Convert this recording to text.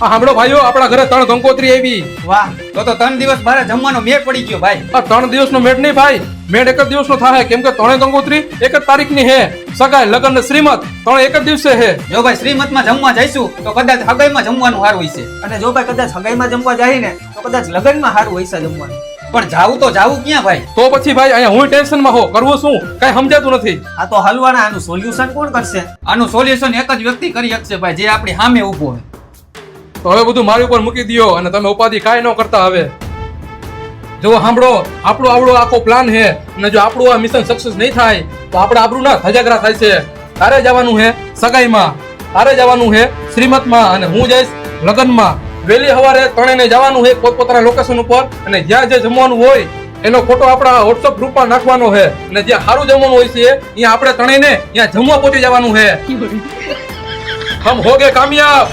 આ સાંભળો ભાઈઓ આપણા ઘરે ત્રણ ગંગોત્રી આવી. વાહ. તો તો ત્રણ દિવસ મારે જમવાનો મેળ પડી ગયો ભાઈ. આ ત્રણ દિવસનો મેળ નહીં ભાઈ. મેળ એક જ દિવસનો થાય કેમ કે ત્રણેય ગંગોત્રી એક જ તારીખની હે. સગાઈ લગ્ન ને શ્રીમત ત્રણ એક જ દિવસે હે. જો ભાઈ શ્રીમતમાં જમવા જઈશું તો કદાચ હગાઈમાં જમવાનું સારું હોય છે અને જો ભાઈ કદાચ હગાઈમાં જમવા જાય ને તો કદાચ લગ્નમાં સારું હોય છે જમવાનું. પણ જાવું તો જાવું ક્યાં ભાઈ? તો પછી ભાઈ અહીંયા હું ટેન્શનમાં હો. કરવું શું? કઈ સમજાતું નથી. આ તો હલવાના આનું સોલ્યુશન કોણ કરશે? આનું સોલ્યુશન એક જ વ્યક્તિ કરી શકશે ભાઈ જે આપણી સામે ઊભો હોય. તો હવે બધું મારી ઉપર મૂકી દો અને તમે ઉપાધિ કાંઈ ન કરતા હવે. જો સાંભળો, આપણો આવડો આખો પ્લાન છે. અને જો આપણું આ મિશન સક્સેસ નહીં થાય, તો આપણે આપણું ના ધજાગરા થાય છે. તારે જવાનું છે સગાઈમાં, તારે જવાનું છે શ્રીમતમાં અને હું જઈશ લગ્નમાં. વહેલી સવારે ત્રણેયને જવાનું છે પોતપોતાના લોકેશન ઉપર અને જ્યાં જે જમવાનું હોય, એનો ફોટો આપણા વોટ્સઅપ ગ્રુપમાં નાખવાનો છે. અને જ્યાં સારું જમવાનું હોય છે અહીંયા આપણે ત્રણેયને ત્યાં જમવા પહોંચી જવાનું છે. હમ હોગે કામયાબ!